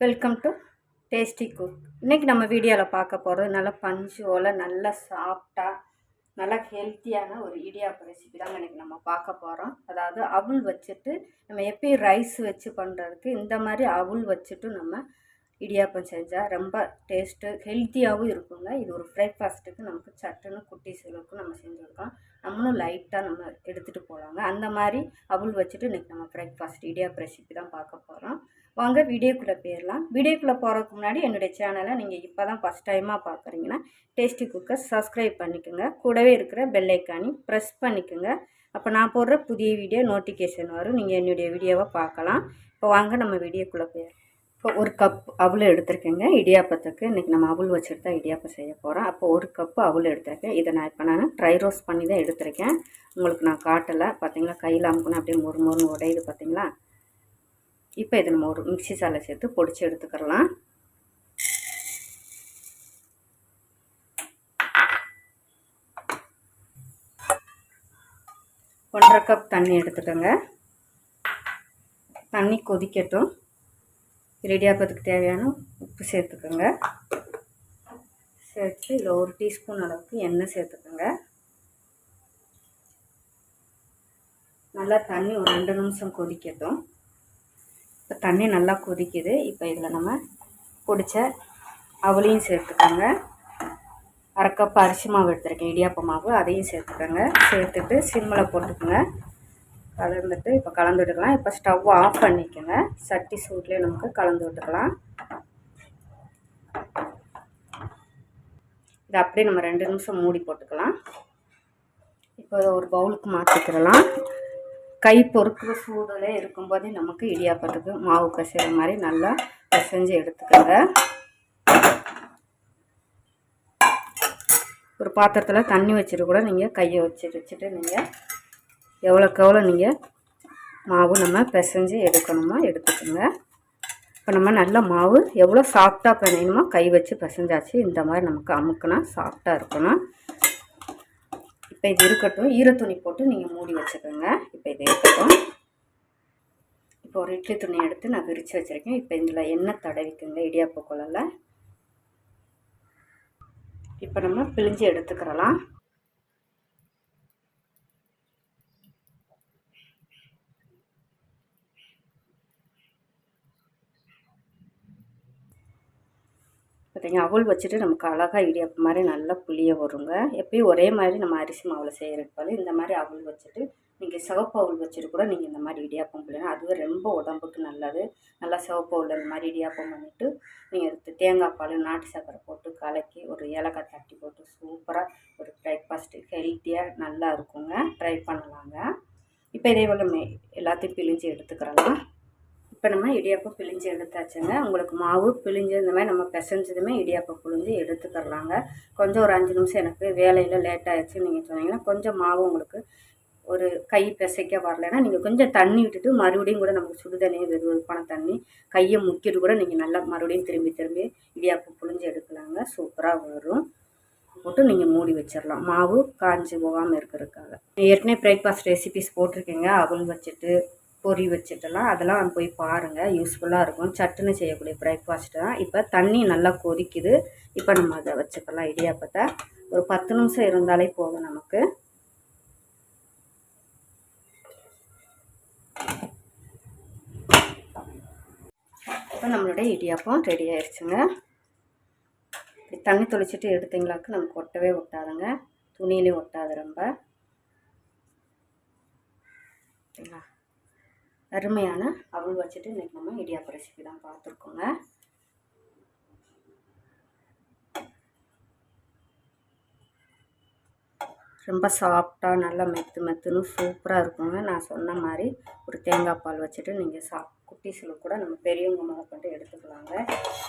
Welcome to tasty cook இன்றைக்கி நம்ம வீடியோவில் பார்க்க போகிறது நல்லா பஞ்சு ஓலை சாஃப்டாக நல்லா ஹெல்த்தியான ஒரு இடியாப்ப ரெசிபி தாங்க இன்றைக்கி நம்ம பார்க்க போகிறோம் அதாவது அவுள் வச்சுட்டு நம்ம எப்பயும் ரைஸ் வச்சு பண்ணுறதுக்கு இந்த மாதிரி அவுள் வச்சுட்டு நம்ம இடியாப்பம் செஞ்சால் ரொம்ப டேஸ்ட்டு ஹெல்த்தியாகவும் இருக்குங்க. இது ஒரு பிரேக்ஃபாஸ்ட்டுக்கு நமக்கு சட்டுன்னு குட்டி சிலுக்கும் நம்ம செஞ்சுருக்கோம். நம்மளும் லைட்டாக நம்ம எடுத்துகிட்டு போகலாங்க அந்த மாதிரி அவுள் வச்சுட்டு இன்றைக்கி நம்ம பிரேக்ஃபாஸ்ட் இடியாப்ப ரெசிபி தான் பார்க்க போகிறோம் வாங்க வீடியோக்குள்ளே போயிடலாம் வீடியோக்குள்ளே போகிறதுக்கு முன்னாடி என்னுடைய சேனலை நீங்கள் இப்போ தான் ஃபஸ்ட் டைமாக பார்க்குறீங்கன்னா டேஸ்டி குக்கர் சப்ஸ்கிரைப் பண்ணிக்கோங்க. கூடவே இருக்கிற பெல்லைக்கானி ப்ரெஸ் பண்ணிக்கோங்க. அப்போ நான் போடுற புதிய வீடியோ நோட்டிஃபிகேஷன் வரும். நீங்கள் என்னுடைய வீடியோவை பார்க்கலாம் இப்போ வாங்க நம்ம வீடியோக்குள்ளே போயிடலாம் இப்போ ஒரு கப் அவுள் எடுத்திருக்கேங்க. இடியாப்பத்துக்கு இன்றைக்கி நம்ம அவுள் வச்சுட்டு தான் இடியாப்பம் செய்ய போகிறோம் அப்போ ஒரு கப்பு அவுள் எடுத்திருக்கேன். இதை நான் இப்போ நான் ட்ரை ரோஸ்ட் பண்ணி தான் எடுத்திருக்கேன். உங்களுக்கு நான் காட்டலை. பார்த்தீங்களா கையில் அமுக்கணும் அப்படியே மொறு மொறுன்னு உடையுது பார்த்தீங்களா இப்போ இதை நம்ம ஒரு மிக்சி சாலை சேர்த்து பொடிச்சு எடுத்துக்கிறலாம். ஒன்றரை கப் தண்ணி எடுத்துக்கோங்க. தண்ணி கொதிக்கட்டும். ரெடியாப்பதுக்கு தேவையான உப்பு சேர்த்துக்கோங்க. சேர்த்து இதில் ஒரு டீஸ்பூன் அளவுக்கு எண்ணெய் சேர்த்துக்கோங்க. நல்லா தண்ணி ஒரு ரெண்டு நிமிஷம் கொதிக்கட்டும். இப்போ தண்ணி நல்லா கொதிக்குது. இப்போ இதில் நம்ம பிடிச்ச அவளையும் சேர்த்துக்கோங்க. அரை கப் அரிசி மாவு எடுத்துருக்கேன் இடியாப்ப மாவு. அதையும் சேர்த்துக்கோங்க. சேர்த்துட்டு சிம்மில் போட்டுக்கோங்க. கலந்துட்டு இப்போ கலந்து விட்டுக்கலாம். இப்போ ஸ்டவ் ஆஃப் பண்ணிக்கோங்க. சட்டி சூட்லேயே நமக்கு கலந்து விட்டுக்கலாம். இதை அப்படியே நம்ம ரெண்டு நிமிஷம் மூடி போட்டுக்கலாம். இப்போ ஒரு பவுலுக்கு மாற்றிக்கிறலாம் கை பொறுக்கிற சூடில் இருக்கும்போதே நமக்கு இடியாப்பத்துக்கு மாவு கசைகிற மாதிரி நல்லா பிசைஞ்சு எடுத்துக்கோங்க. ஒரு பாத்திரத்தில் தண்ணி வச்சுட்டு கூட நீங்கள் கையை வச்சு வச்சுட்டு நீங்கள் எவ்வளோக்கு எவ்வளோ நீங்கள் மாவு நம்ம பிசைஞ்சு எடுக்கணுமோ எடுத்துக்கோங்க. இப்போ நம்ம நல்ல மாவு எவ்வளோ சாஃப்டாக பிணையணுமோ கை வச்சு பிசைஞ்சாச்சு இந்த மாதிரி நமக்கு அமுக்குனா சாஃப்டாக இருக்கணும். இப்போ இது இருக்கட்டும் ஈரத்துணி போட்டு நீங்கள் மூடி வச்சுக்கோங்க. இப்போ இது இருக்கட்டும். இப்போ ஒரு இட்லி துணி எடுத்து நான் விரித்து வச்சுருக்கேன். இப்போ இதில் எண்ணெய் தடவிக்குங்க இடியாப்பு குழலில் இப்போ நம்ம பிழிஞ்சு எடுத்துக்கிறலாம். பார்த்தீங்கன்னா அவள் வச்சுட்டு நமக்கு அழகாக இடியாப்பம் மாதிரி நல்லா புளிய வருங்க. எப்பயும் ஒரே மாதிரி நம்ம அரிசி மாவில் செய்கிறது போல இந்த மாதிரி அவள் வச்சுட்டு நீங்கள் சிவப்பு அவள் வச்சுட்டு கூட நீங்கள் இந்த மாதிரி இடியாப்பம் பிள்ளைங்க அதுவே ரொம்ப உடம்புக்கு நல்லது. நல்லா சிவப்பு அவள் இந்த மாதிரி இடியாப்பம் பண்ணிவிட்டு நீங்கள் எடுத்து தேங்காய் பால் நாட்டு சக்கரை போட்டு கலக்கி ஒரு ஏலக்காய் தட்டி போட்டு சூப்பராக ஒரு பிரேக்ஃபாஸ்ட்டு ஹெல்த்தியாக நல்லா இருக்குங்க. ட்ரை பண்ணலாங்க. இப்போ இதே போல் எல்லாத்தையும் பிழிஞ்சு எடுத்துக்கிறலாம் இப்போ நம்ம இடியாப்பம் பிழிஞ்சு எடுத்தாச்சுங்க. உங்களுக்கு மாவு பிழிஞ்சு இந்த மாதிரி நம்ம பிசைஞ்சதுமே இடியாப்பம் பிழிஞ்சு எடுத்துக்கிறலாங்க. கொஞ்சம் ஒரு அஞ்சு நிமிஷம் எனக்கு வேலையில் லேட் ஆகிடுச்சுன்னு நீங்கள் சொன்னீங்கன்னா கொஞ்சம் மாவு உங்களுக்கு ஒரு கை பிசைக்க வரலைன்னா நீங்கள் கொஞ்சம் தண்ணி விட்டுட்டு மறுபடியும் கூட நமக்கு சுடு தண்ணி வெது வெதுப்பான தண்ணி கையை முக்கிட்டு கூட நீங்கள் நல்லா மறுபடியும் திரும்பி திரும்பி இடியாப்பம் புழிஞ்சு எடுக்கலாங்க. சூப்பராக வரும். போட்டு நீங்கள் மூடி வச்சிடலாம் மாவு காஞ்சி போகாமல் இருக்கிறதுக்காக. ஏற்கனவே பிரேக்ஃபாஸ்ட் ரெசிபிஸ் போட்டிருக்கீங்க. அவள் வச்சுட்டு பொறி வச்சுட்டலாம் அதெல்லாம் போய் பாருங்கள் யூஸ்ஃபுல்லாக இருக்கும். சட்டுன்னு செய்யக்கூடிய பிரேக்ஃபாஸ்ட் தான். இப்போ தண்ணி நல்லா கொதிக்குது. இப்போ நம்ம அதை வச்சுக்கலாம். இடியாப்பத்தை ஒரு பத்து நிமிஷம் இருந்தாலே போதும் நமக்கு. இப்போ நம்மளுடைய இடியாப்பம் ரெடி ஆயிடுச்சுங்க தண்ணி தொளிச்சிட்டு எடுத்தீங்களாக்கு நமக்கு ஒட்டவே ஒட்டாதுங்க. துணியிலையும் ஒட்டாது ரொம்ப. சரிங்களா? அருமையான அவள் வச்சுட்டு இன்றைக்கி நம்ம இடியாப்ப ரெசிபி தான் பார்த்துருக்கோங்க. ரொம்ப சாஃப்டாக நல்லா மெத்து மெத்துன்னு சூப்பராக இருக்குங்க. நான் சொன்ன மாதிரி ஒரு தேங்காய் பால் வச்சுட்டு நீங்கள் சா குட்டீஸில் கூட நம்ம பெரியவங்க முதற்கொண்டு எடுத்துக்கலாங்க.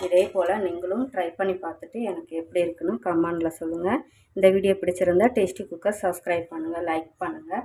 இதே போல் நீங்களும் ட்ரை பண்ணி பார்த்துட்டு எனக்கு எப்படி இருக்குன்னு கமெண்டில் சொல்லுங்கள் இந்த வீடியோ பிடிச்சிருந்தா டேஸ்டி குக்கர் சப்ஸ்கிரைப் பண்ணுங்கள் லைக் பண்ணுங்கள்